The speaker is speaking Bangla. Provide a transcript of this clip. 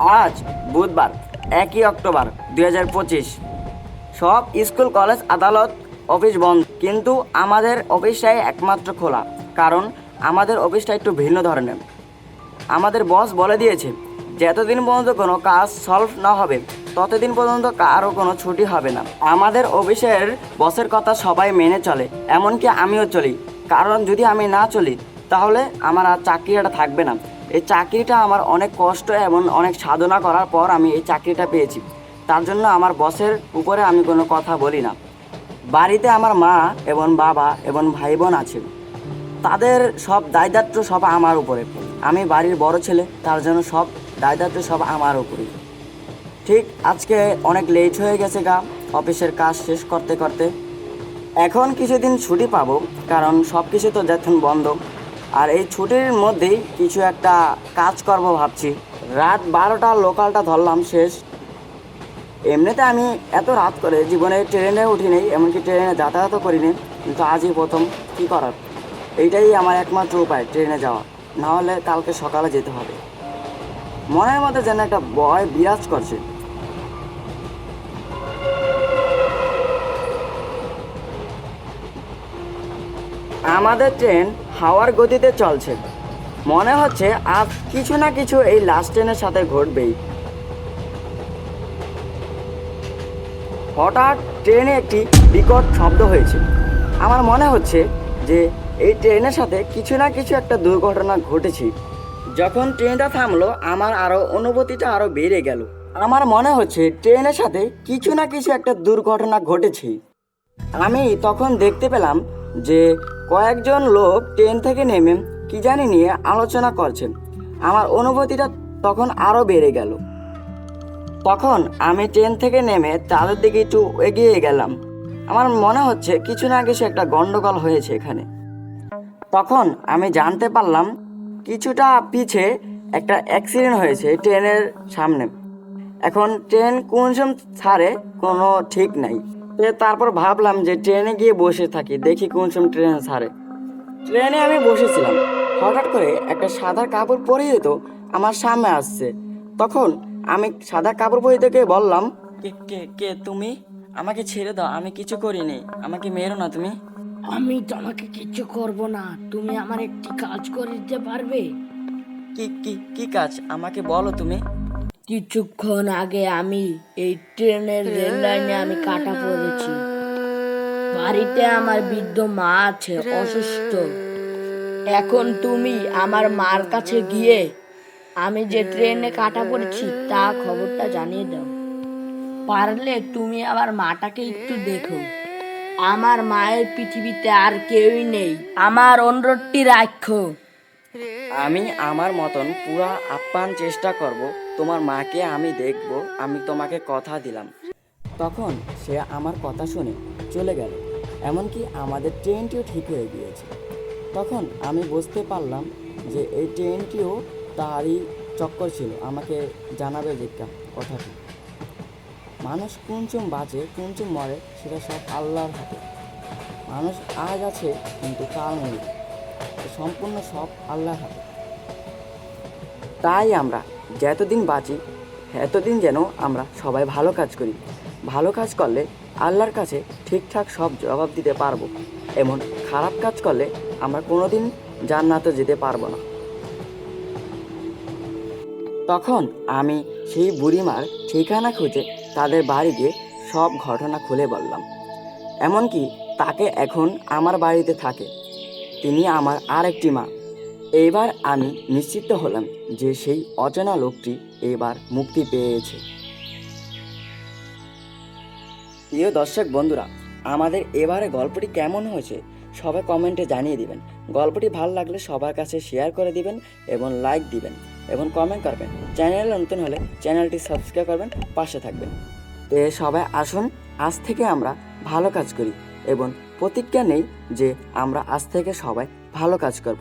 আজ বুধবার, একই অক্টোবর দুই হাজার পঁচিশ। সব স্কুল, কলেজ, আদালত, অফিস বন্ধ, কিন্তু আমাদের অফিসটাই একমাত্র খোলা, কারণ আমাদের অফিসটা একটু ভিন্ন ধরনের। আমাদের বস বলে দিয়েছে, যতদিন পর্যন্ত কোনো কাজ সলভ না হবে, ততদিন পর্যন্ত কারও কোনো ছুটি হবে না। আমাদের অফিসের বসের কথা সবাই মেনে চলে, এমনকি আমিও চলি। কারণ যদি আমি না চলি, তাহলে আমার আর চাকরিটা থাকবে না। এই চাকরিটা আমার অনেক কষ্ট এবং অনেক সাধনা করার পর আমি এই চাকরিটা পেয়েছি। তার জন্য আমার বসের উপরে আমি কোনো কথা বলি না। বাড়িতে আমার মা এবং বাবা এবং ভাই বোন আছে তাদের সব দায়িত্ব সব আমার উপরে। আমি বাড়ির বড় ছেলে, তার জন্য সব দায়িত্ব সব আমার উপরে ঠিক আজকে অনেক লেট হয়ে গেছে গা, অফিসের কাজ শেষ করতে করতে। এখন কিছুদিন ছুটি পাবো, কারণ সব কিছু তো যখন বন্ধ। আর এই ছুটির মধ্যেই কিছু একটা কাজ করব ভাবছি। রাত বারোটা লোকালটা ধরলাম শেষ। এমনিতে আমি এত রাত করে জীবনে ট্রেনে উঠিনি, এমনকি ট্রেনে যাতায়াতও করিনি, কিন্তু আজই প্রথম। কী করার? এইটাই আমার একমাত্র উপায়, ট্রেনে যাওয়া। না হলে কালকে সকালে যেতে হবে। মনের মধ্যে যেন একটা ভয় বিরাজ করছে। আমাদের ট্রেন হাওয়ার গতিতে চলছে। মনে হচ্ছে আজ কিছু না কিছু এই লাস্ট ট্রেনের সাথে ঘটবেই। হঠাৎ ট্রেনে একটি বিকট শব্দ হয়েছে। আমার মনে হচ্ছে যে এই ট্রেনের সাথে কিছু না কিছু একটা দুর্ঘটনা ঘটেছে। যখন ট্রেনটা থামলো, আমার আরও অনুভূতিটা আরও বেড়ে গেল। আমার মনে হচ্ছে ট্রেনের সাথে কিছু না কিছু একটা দুর্ঘটনা ঘটেছে। আমি তখন দেখতে পেলাম যে কয়েকজন লোক ট্রেন থেকে নেমে কি জানি নিয়ে আলোচনা করছেন আমার অনুভূতিটা তখন আরও বেড়ে গেল। তখন আমি ট্রেন থেকে নেমে তাদের দিকে একটু এগিয়ে গেলাম। আমার মনে হচ্ছে কিছু না কিছু একটা গন্ডগোল হয়েছে এখানে। তখন আমি জানতে পারলাম কিছুটা পিছে একটা অ্যাক্সিডেন্ট হয়েছে ট্রেনের সামনে। এখন ট্রেন কোন সময় ছাড়ে কোনো ঠিক নাই। তো তারপর ভাবলাম যে ট্রেনে গিয়ে বসে থাকি দেখি কোন সময় ট্রেন ছাড়ে। ট্রেনে আমি বসেছিলাম। হঠাৎ করে একটা সাদা কাপড় পরিহিত আমার সামনে আসছে। তখন আমি সাদা কাপড় পরিহিত কে বললাম কে কে কে তুমি? আমাকে ছেড়ে দাও আমি কিছু করিনি। আমাকে মেরো না তুমি। আমি তোমাকে কিচ্ছু করব না। তুমি আমার একটি কাজ করে দিতে পারবে? কি কি কি কাজ? আমাকে বলো তুমি। কিছুক্ষণ আগে আমি এই ট্রেনের রেল লাইনে আমি কাটা পড়েছি। বাড়িতে আমার বৃদ্ধ মা আছে, অসুস্থ। এখন তুমি আমার মার কাছে গিয়ে আমি যে ট্রেনে কাটা পড়েছি, তা খবরটা জানিয়ে দাও। পারলে তুমি আমার মাটাকে একটু দেখো। আমার মায়ের পৃথিবীতে আর কেউই নেই, আমার অনুরোধটি রাখো। আমি আমার মতন পুরা আপ্যান চেষ্টা করব তোমার মাকে আমি দেখব, আমি তোমাকে কথা দিলাম। তখন সে আমার কথা শুনে চলে গেল, এমনকি আমাদের ট্রেনটিও ঠিক হয়ে গিয়েছে। তখন আমি বুঝতে পারলাম যে এই ট্রেনটিও তারই চক্কর ছিল, আমাকে জানাবে যেটা কথাটি। মানুষ কুঞ্চুম বাঁচে কুঞ্চুম মরে, সেটা সব আল্লাহর হাতে। মানুষ আজ আছে, কিন্তু কাল নেই। সম্পূর্ণ সব আল্লাহর হাতে। তাই আমরা যতদিন বাঁচি, এতদিন যেন আমরা সবাই ভালো কাজ করি। ভালো কাজ করলে আল্লাহর কাছে ঠিকঠাক সব জবাব দিতে পারব। এমন খারাপ কাজ করলে আমরা কোনোদিন জান্নাতে যেতে পারব না। তখন আমি সেই বুড়িমার ঠিকানা খুঁজে তাদের বাড়ি গিয়ে সব ঘটনা খুলে বললাম। এমনকি তাকে এখন আমার বাড়িতে থাকে। তিনি আমার আর একটি মা। এইবার আমি নিশ্চিত হলাম যে সেই অচেনা লোকটি এবার মুক্তি পেয়েছে। প্রিয় দর্শক বন্ধুরা, আমাদের এবারে গল্পটি কেমন হয়েছে সবাই কমেন্টে জানিয়ে দিবেন। গল্পটি ভালো লাগলে সবার কাছে শেয়ার করে দিবেন এবং লাইক দিবেন এবং কমেন্ট করবেন। চ্যানেল নতুন হলে চ্যানেলটি সাবস্ক্রাইব করবেন, পাশে থাকবেন। তো সবাই আসুন, আজ থেকে আমরা ভালো কাজ করি এবং প্রতিজ্ঞা নেই যে আমরা আজ থেকে সবাই ভালো কাজ করব।